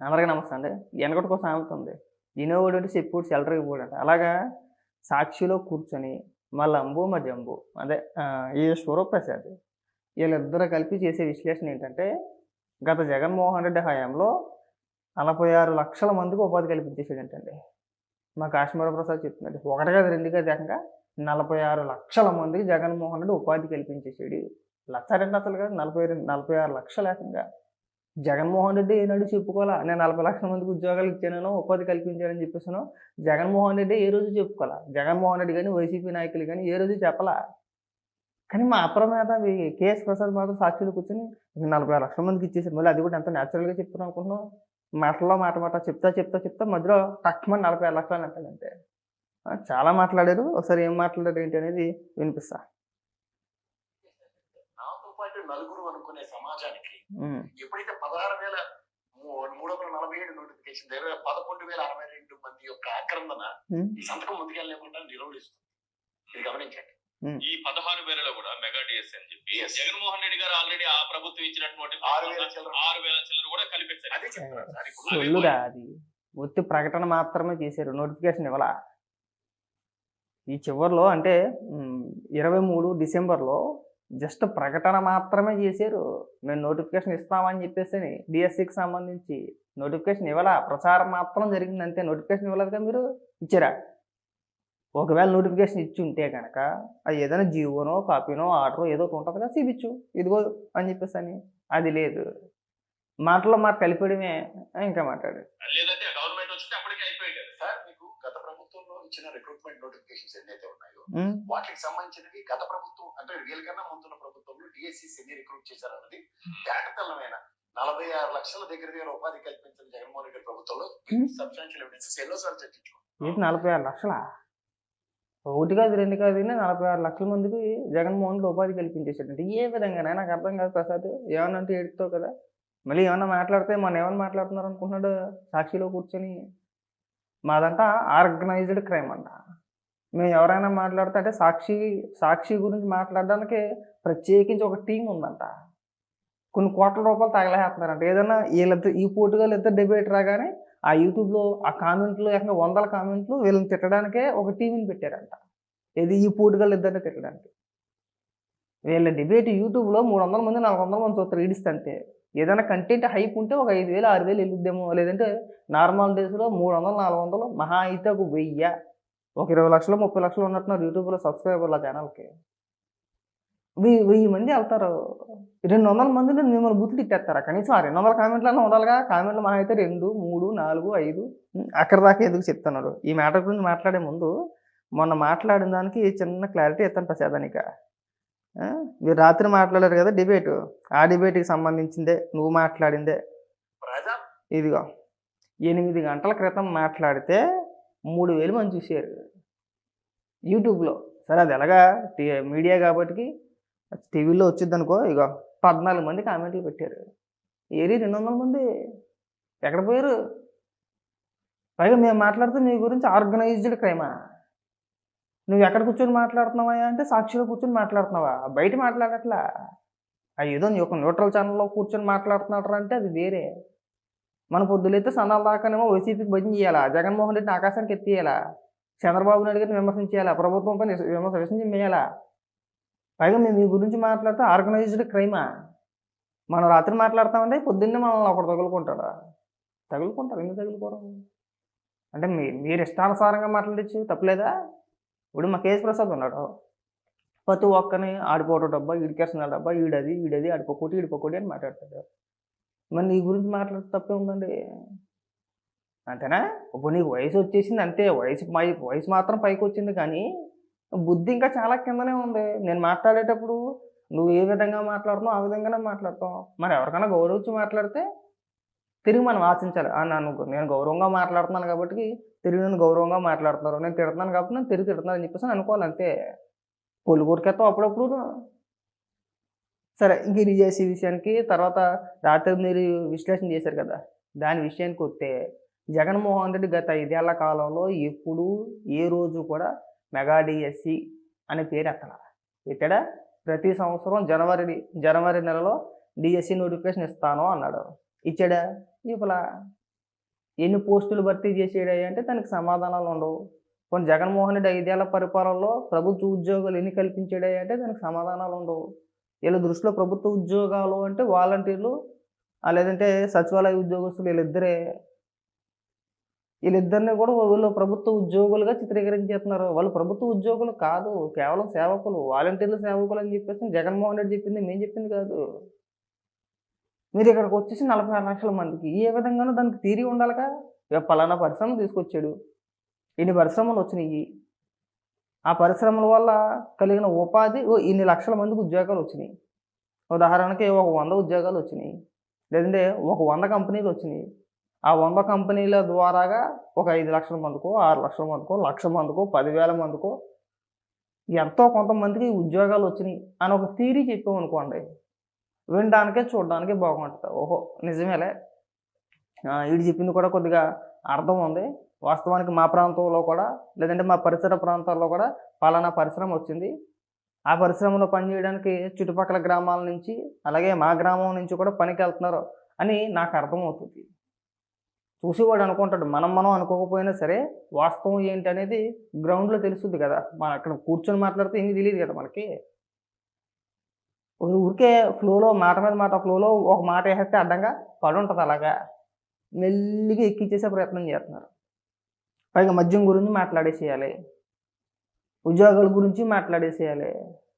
అందరికీ నమస్తే అండి. వెనకటి కోసం సామెత ఉంది. అంటే చెప్పుడు సెలరీ ఇవ్వడు అలాగా సాక్షిలో కూర్చొని మా లంబు మా జంబు అదే ఆ, ఈ స్వరూప్రసాద్ వీళ్ళిద్దరు కలిపి చేసే విశ్లేషణ ఏంటంటే గత జగన్మోహన్ రెడ్డి హయాంలో నలభై ఆరు లక్షల మందికి ఉపాధి కల్పించేసాడు ఏంటండి మా కాశ్మీర ప్రసాద్ చెప్తున్నాడు. ఒకటి కాదు రెండు కాదు ఏకంగా నలభై ఆరు లక్షల మందికి జగన్మోహన్ రెడ్డి ఉపాధి కల్పించేసాడు లక్ష రెండు అసలు కాదు నలభై రెండు నలభై ఆరు లక్షలు ఏకంగా. జగన్మోహన్ రెడ్డి ఏనాడు చెప్పుకోవాలా? నేను నలభై లక్షల మందికి ఉద్యోగాలు ఇచ్చానో ఉపాధి కల్పించానని చెప్పేసాను జగన్మోహన్ రెడ్డి ఏ రోజు చెప్పుకోవాలా? జగన్మోహన్ రెడ్డి కానీ వైసీపీ నాయకులు కానీ ఏ రోజు చెప్పలా? కానీ మా అప్రమేత కేఎస్ ప్రసాద్ మాత్రం సాక్షులు కూర్చొని నలభై లక్షల మందికి ఇచ్చేసారు మళ్ళీ అది కూడా ఎంత న్యాచురల్గా చెప్తున్నాం అనుకుంటున్నాం మాటల్లో మాట మాట చెప్తా చెప్తా చెప్తా మధ్యలో తక్కువ నలభై ఆరు లక్షలు అంటాడంటే. చాలా మాట్లాడారు. ఒకసారి ఏం మాట్లాడారు ఏంటి అనేది వినిపిస్తా. నలుగురు అనుకునే సమాజానికి ఎప్పుడైతే పదహారు వేల మూ- మూడు వందల నలభై ఏడు నోటిఫికేషన్ దగ్గర పదకొండు వేల అరవై రెండు మంది యొక్క ఆక్రందన ఈ సంతకం ముందుకెళ్ళలేకుండా నిరోధిస్తుంది. ఇది గమనించండి. ఈ పదహారు వేలలో కూడా మెగా డిఎస్ అని చెప్పి. జగన్మోహన్ రెడ్డి గారు ఆల్రెడీ ఆ ప్రభుత్వం ఇచ్చినటువంటి ఆరు వేల చిల్లర. ఆరు వేల చిల్లర కూడా కలిపేశారు అదే చెప్తున్నాను సార్ ఇప్పుడు సొల్లురా అది ఒత్తి ప్రకటన మాత్రమే చేశారు. నోటిఫికేషన్ ఇవ్వాల? ఈ చివరిలో అంటే ఇరవై మూడు డిసెంబర్లో జస్ట్ ప్రకటన మాత్రమే చేశారు. మేము నోటిఫికేషన్ ఇస్తామని చెప్పేసి డిఎస్సికి సంబంధించి నోటిఫికేషన్ ఇవ్వాల? ప్రచారం మాత్రం జరిగింది అంతే. నోటిఫికేషన్ ఇవ్వలేదుగా మీరు? ఇచ్చారా? ఒకవేళ నోటిఫికేషన్ ఇచ్చి ఉంటే కనుక అది ఏదైనా జీవోనో కాపీనో ఆర్డరో ఏదో ఒకటి ఉంటుంది కదా చూపించు. ఇదిగో అని చెప్పేసి అని అది లేదు. మాటలో మాట కలిపడమే ఇంకా మాట్లాడారు. వచ్చింటే అప్పటికే అయిపోయింది సార్ మీకు గత ప్రభుత్వంలో ఇచ్చిన రిక్రూట్మెంట్ నోటిఫికేషన్స్ ఎన్నైతే ఉన్నాయో వాటికి సంబంధించినవి గత ప్రభుత్వం అంటే వీళ్ళకన్నా ముందున్న ప్రభుత్వంలో డిఎస్సి ఎన్ని రిక్రూట్ చేశారన్నది. తేటతెల్లమైన నలభై ఆరు లక్షల దగ్గర దగ్గర ఉపాధి కల్పించిన జగన్మోహన్ రెడ్డి ప్రభుత్వంలో. సబ్స్టాన్షియల్ ఎవిడెన్సెస్ ఎన్నోసార్లు చర్చించుకున్నాం. ఏంటి నలభై ఆరు లక్షలా? ఒకటి కాదు రెండు కాదు నలభై ఆరు లక్షల మందికి జగన్మోహన్ రెడ్డి ఉపాధి కల్పించేసాడంటే ఏ విధంగా నాకు అర్థం కాదు ప్రసాద్. ఏమన్నా అంటే ఏడుతావు కదా? మళ్ళీ ఏమన్నా మాట్లాడితే మన ఏమన్నా మాట్లాడుతున్నారు అనుకుంటున్నాడు సాక్షిలో కూర్చొని? మాదంతా ఆర్గనైజ్డ్ క్రైమ్ అంట. మేము ఎవరైనా మాట్లాడితే అంటే సాక్షి సాక్షి గురించి మాట్లాడడానికి ప్రత్యేకించి ఒక టీం ఉందంట. కొన్ని కోట్ల రూపాయలు తగలేస్తున్నారంట. ఏదైనా వీళ్ళిద్దరు ఈ పోటుగాలు ఇద్దరు డిబేట్ రాగానే ఆ యూట్యూబ్లో ఆ కామెంట్లు ఏకంగా వందల కామెంట్లు వీళ్ళని తిట్టడానికే ఒక టీవీని పెట్టారంట. ఇది ఈ పోటుగాళ్ళు ఇద్దరిని తిట్టడానికి. వీళ్ళ డిబేట్ యూట్యూబ్లో మూడు వందల మంది నాలుగు వందల మంది చూస్తారు ఈడిస్తే ఏదైనా కంటెంట్ హైప్ ఉంటే ఒక ఐదు వేలు ఆరు వేలు వెళ్ళిద్దేమో. లేదంటే నార్మల్ డేస్లో మూడు వందలు నాలుగు వందలు మహా అయితే ఒక వెయ్యి. ఒక ఇరవై లక్షలు ముప్పై లక్షలు ఉన్నట్టున్నారు యూట్యూబ్లో సబ్స్క్రైబర్ల ఛానల్కి వెయ్యి వెయ్యి మంది వెళ్తారు. రెండు వందల మందిని మిమ్మల్ని బుద్ధి తిట్టేస్తారా? కనీసం ఆ రెండు వందల కామెంట్లన్నా ఉండాలిగా. కామెంట్లు మహా అయితే రెండు మూడు నాలుగు ఐదు. ఉం, అక్కడ దాకా ఎందుకు చెప్తున్నారు? ఈ మ్యాటర్ గురించి మాట్లాడే ముందు మొన్న మాట్లాడిన దానికి చిన్న క్లారిటీ ఇస్తాను ప్రసాదానిక. మీరు రాత్రి మాట్లాడారు కదా డిబేట్. ఆ డిబేట్కి సంబంధించిందే నువ్వు మాట్లాడిందే. ఇదిగో ఎనిమిది గంటల క్రితం మాట్లాడితే మూడు వేలు మంది చూసారు యూట్యూబ్లో. సరే అది ఎలాగా? మీడియా కాబట్టి టీవీలో వచ్చింది అనుకో ఇగో పద్నాలుగు మంది కామెంట్లు పెట్టారు. ఏరి రెండు వందల మంది. ఎక్కడ పోయారు? పైగా మేము మాట్లాడితే నీ గురించి ఆర్గనైజ్డ్ క్రైమా? నువ్వు ఎక్కడ కూర్చొని మాట్లాడుతున్నావా అంటే సాక్షిలో కూర్చొని మాట్లాడుతున్నావా? బయట మాట్లాడట్లా. ఏదో నీ ఒక న్యూట్రల్ ఛానల్లో కూర్చొని మాట్లాడుతున్నాడు అంటే అది వేరే. మన పొద్దులైతే సన్నాల దాకానేమో వైసీపీకి భజన చేయాలా? జగన్మోహన్ రెడ్డిని ఆకాశానికి ఎత్తేయాలా? చంద్రబాబు నాయుడు గారిని విమర్శించేయాలా? ప్రభుత్వంపై విమర్శ విమర్శ విమర్శించేయాలా పైగా మేము మీ గురించి మాట్లాడితే ఆర్గనైజ్డ్ క్రైమా? మనం రాత్రి మాట్లాడతామంటే పొద్దున్నే మనల్ని ఒకటి తగులుకుంటాడా? తగులుకుంటారు. ఎందుకు తగులుకోరు అంటే మీ మీరు ఇష్టానుసారంగా మాట్లాడచ్చు తప్పలేదా? ఇప్పుడు మా కేఎస్ ప్రసాద్ ఉన్నాడు. ప్రతి ఒక్కని ఆడిపోవడం డబ్బా ఈడికేస్తున్న డబ్బా ఈడది ఈడది ఆడిపోకోటి ఈడిపోకోటి అని మాట్లాడతాడు. మరి నీ గురించి మాట్లాడితే తప్పే ఉందండి. అంతేనా? ఇప్పుడు నీకు వయసు వచ్చేసింది అంతే. వయసు వయసు మాత్రం పైకి వచ్చింది కానీ బుద్ధి ఇంకా చాలా కిందనే ఉంది. నేను మాట్లాడేటప్పుడు నువ్వు ఏ విధంగా మాట్లాడుతున్నావు ఆ విధంగానే మాట్లాడతావు. మరి ఎవరికైనా గౌరవించి మాట్లాడితే తిరిగి మనం ఆశించాలి. నన్ను నేను గౌరవంగా మాట్లాడుతున్నాను కాబట్టి తిరిగి నన్ను గౌరవంగా మాట్లాడుతున్నారు. నేను తిడుతున్నాను కాబట్టి నేను తిరిగి తిడుతున్నాను అని చెప్పేసి అనుకోవాలి అంతే. పొలుగురికెత్తం అప్పుడప్పుడు. సరే గిరి చేసే విషయానికి తర్వాత రాత్రి మీరు విశ్లేషణ చేశారు కదా దాని విషయానికి వస్తే జగన్మోహన్ రెడ్డి గత ఐదేళ్ళ కాలంలో ఎప్పుడు ఏ రోజు కూడా మెగా డిఎస్సి అనే పేరు ఎత్తలా ఇక్కడ ప్రతి సంవత్సరం జనవరి జనవరి నెలలో డిఎస్సి నోటిఫికేషన్ ఇస్తాను అన్నాడు. ఇచ్చాడా? ఇవాళ ఎన్ని పోస్టులు భర్తీ చేసేడాయి అంటే దానికి సమాధానాలు ఉండవు. కొన్ని జగన్మోహన్ రెడ్డి ఐదేళ్ళ పరిపాలనలో ప్రభుత్వ ఉద్యోగాలు ఎన్ని కల్పించాడాయి అంటే దానికి సమాధానాలు ఉండవు. వీళ్ళ దృష్టిలో ప్రభుత్వ ఉద్యోగాలు అంటే వాలంటీర్లు లేదంటే సచివాలయ ఉద్యోగస్తులు వీళ్ళిద్దరే. వీళ్ళిద్దరిని కూడా వీళ్ళు ప్రభుత్వ ఉద్యోగులుగా చిత్రీకరించేస్తున్నారు. వాళ్ళు ప్రభుత్వ ఉద్యోగులు కాదు కేవలం సేవకులు వాలంటీర్లు సేవకులు అని చెప్పేసి జగన్మోహన్ రెడ్డి చెప్పింది మేము చెప్పింది కాదు. మీరు ఇక్కడికి వచ్చేసి నలభై ఆరు లక్షల మందికి ఏ విధంగానూ దానికి తీరి ఉండాలిగా కదా. పలానా పరిశ్రమ తీసుకొచ్చాడు. ఇన్ని పరిశ్రమలు వచ్చినాయి. ఆ పరిశ్రమల వల్ల కలిగిన ఉపాధి ఓ ఇన్ని లక్షల మందికి ఉద్యోగాలు వచ్చినాయి. ఉదాహరణకి ఒక వంద ఉద్యోగాలు వచ్చినాయి. లేదంటే ఒక వంద కంపెనీలు వచ్చినాయి. ఆ వంద కంపెనీల ద్వారాగా ఒక ఐదు లక్షల మందికో ఆరు లక్షల మందికో లక్ష మందికో పదివేల మందికో ఎంతో కొంతమందికి ఉద్యోగాలు వచ్చినాయి. అని ఒక థీరీ చెప్పామనుకోండి. వినడానికే చూడడానికి బాగుంటుంది. ఓహో నిజమేలే. ఆ, వీడు చెప్పింది కూడా కొద్దిగా అర్థం ఉంది. వాస్తవానికి మా ప్రాంతంలో కూడా లేదంటే మా పరిసర ప్రాంతాల్లో కూడా పలానా పరిశ్రమ వచ్చింది. ఆ పరిశ్రమలో పనిచేయడానికి చుట్టుపక్కల గ్రామాల నుంచి అలాగే మా గ్రామం నుంచి కూడా పనికి వెళ్తున్నారు అని నాకు అర్థమవుతుంది. చూసేవాడు అనుకుంటాడు. మనం మనం అనుకోకపోయినా సరే వాస్తవం ఏంటి అనేది గ్రౌండ్లో తెలుస్తుంది కదా. మనం అక్కడ కూర్చొని మాట్లాడితే ఏమీ తెలియదు కదా మనకి. ఊరికే ఫ్లోలో మాట మీద మాట ఫ్లోలో ఒక మాట వేసేస్తే అడ్డంగా పడి ఉంటుంది అలాగా. మెల్లిగా ఎక్కించేసే ప్రయత్నం చేస్తున్నారు. పైగా మద్యం గురించి మాట్లాడేసేయాలి. ఉద్యోగాల గురించి మాట్లాడేసేయాలి.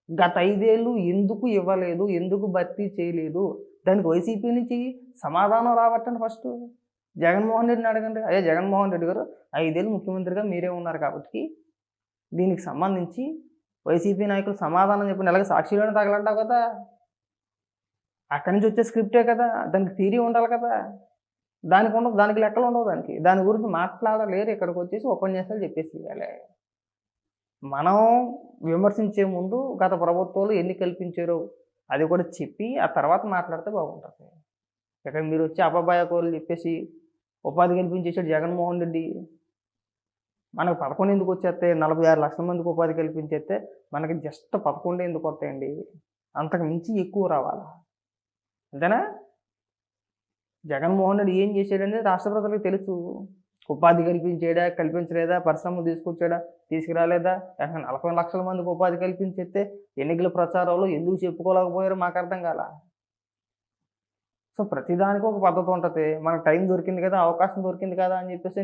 గత ఐదేళ్ళు ఎందుకు ఇవ్వలేదు ఎందుకు భర్తీ చేయలేదు? దానికి వైసీపీ నుంచి సమాధానం రావట్టండి ఫస్ట్. జగన్మోహన్ రెడ్డిని అడగండి. అదే జగన్మోహన్ రెడ్డి గారు ఐదేళ్ళు ముఖ్యమంత్రిగా మీరే ఉన్నారు కాబట్టి దీనికి సంబంధించి వైసీపీ నాయకులు సమాధానం చెప్పిన అలాగే సాక్షిలోనే తగలంటావు కదా? అక్కడి నుంచి వచ్చే స్క్రిప్టే కదా? దానికి థీరీ ఉండాలి కదా? దానికి ఉండవు దానికి లెక్కలు ఉండవు దానికి. దాని గురించి మాట్లాడలేరు ఇక్కడికి వచ్చేసి ఉపన్యాసాలు చెప్పేసి ఇవ్వాలి. మనం విమర్శించే ముందు గత ప్రభుత్వాలు ఎన్ని కల్పించారో అది కూడా చెప్పి ఆ తర్వాత మాట్లాడితే బాగుంటుంది. ఇక్కడ మీరు వచ్చి అబ్బాబాయ చెప్పేసి ఉపాధి కల్పించేసాడు జగన్మోహన్ రెడ్డి. మనకు పదకొండు ఎందుకు వచ్చేస్తే నలభై ఆరు లక్షల మందికి ఉపాధి కల్పించేస్తే మనకి జస్ట్ పదకొండు ఎందుకు వస్తాయండి? అంతకు మించి ఎక్కువ రావాలా? అంతేనా? జగన్మోహన్ రెడ్డి ఏం చేశాడనేది రాష్ట్ర ప్రజలకు తెలుసు. ఉపాధి కల్పించేడా కల్పించలేదా పరిశ్రమలు తీసుకొచ్చాడా తీసుకురాలేదా? ఎక్కడ నలభై లక్షల మందికి ఉపాధి కల్పించేస్తే ఎన్నికల ప్రచారంలో ఎందుకు చెప్పుకోలేకపోయారో మాకు అర్థం కాల. సో ప్రతిదానికి ఒక పద్ధతి ఉంటుంది. మనకు టైం దొరికింది కదా అవకాశం దొరికింది కదా అని చెప్పేసి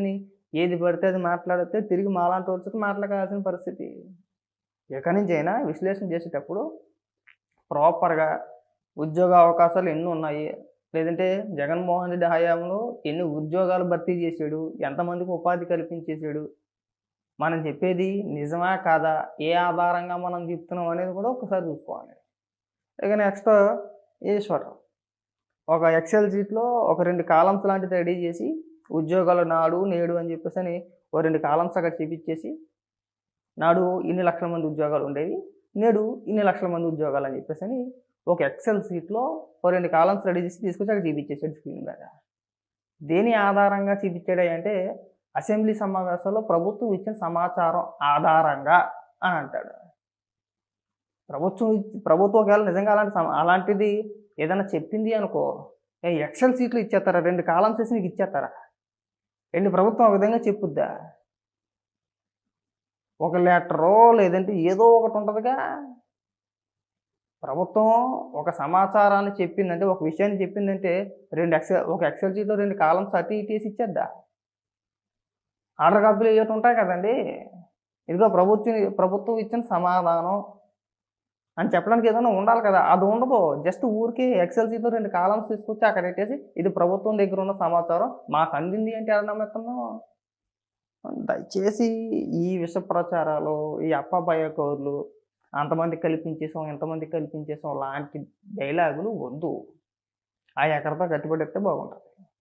ఏది పడితే అది మాట్లాడితే తిరిగి మాలాంటి వచ్చి మాట్లాడాల్సిన పరిస్థితి. ఎక్కడి నుంచి అయినా విశ్లేషణ చేసేటప్పుడు ప్రాపర్గా ఉద్యోగ అవకాశాలు ఎన్ని ఉన్నాయి? లేదంటే జగన్మోహన్ రెడ్డి హయాంలో ఎన్ని ఉద్యోగాలు భర్తీ చేశాడు? ఎంతమందికి ఉపాధి కల్పించేశాడు? మనం చెప్పేది నిజమా కాదా? ఏ ఆధారంగా మనం చెప్తున్నాం అనేది కూడా ఒకసారి చూసుకోవాలి. ఇక నెక్స్ట్ ఈశ్వర్. ఒక ఎక్సెల్ షీట్లో ఒక రెండు కాలమ్స్ లాంటిది రెడీ చేసి ఉద్యోగాలు నాడు నేడు అని చెప్పేసి అని ఓ రెండు కాలమ్స్ అక్కడ చూపించేసి నాడు ఇన్ని లక్షల మంది ఉద్యోగాలు ఉండేవి నేడు ఇన్ని లక్షల మంది ఉద్యోగాలు అని చెప్పేసి అని ఒక ఎక్సెల్ సీట్లో ఓ రెండు కాలమ్స్ రెడీ చేసి తీసుకొచ్చి అక్కడ చూపించేసాడు స్క్రీన్ మీద. దేని ఆధారంగా చూపించాడు అంటే అసెంబ్లీ సమావేశంలో ప్రభుత్వం ఇచ్చిన సమాచారం ఆధారంగా అని అంటాడు. ప్రభుత్వం ఇచ్చి- ప్రభుత్వం ఒకవేళ నిజంగా అలాంటి అలాంటిది ఏదైనా చెప్పింది అనుకో ఎక్సెల్ సీట్లు ఇచ్చేస్తారా? రెండు కాలమ్స్ వేసి నీకు ఇచ్చేస్తారా? ఏంటి ప్రభుత్వం ఒక విధంగా చెప్పుద్దా? ఒక లెటరో లేదంటే ఏదో ఒకటి ఉంటుందిగా. ప్రభుత్వం ఒక సమాచారాన్ని చెప్పిందంటే ఒక విషయాన్ని చెప్పిందంటే రెండు ఎక్సెల్ ఒక ఎక్సెల్ షీట్లో రెండు కాలమ్స్ అటు ఇటు వేసి ఇచ్చేద్దా? ఆర్డర్ కాపీలు ఇవ్వటం ఉంటాయి కదండి? ఇదిగో ప్రభుత్వం ప్రభుత్వం ఇచ్చిన సమాధానం అని చెప్పడానికి ఏదైనా ఉండాలి కదా. అది ఉండదు. జస్ట్ ఊరికే ఎక్సెల్ షీట్లో రెండు కాలమ్స్ తీసుకొచ్చి అక్కడ పెట్టేసి ఇది ప్రభుత్వం దగ్గర ఉన్న సమాచారం. మాకు అందింది అంటే ఎలా నమ్ముతున్నాం దయచేసి ఈ విష ప్రచారాలు ఈ అప్పభయ కౌర్లు అంతమంది కల్పించేసాం ఎంతమంది కల్పించేసాం లాంటి డైలాగులు వద్దు. ఆ ఎక్కడితో కట్టుబడితే బాగుంటుంది.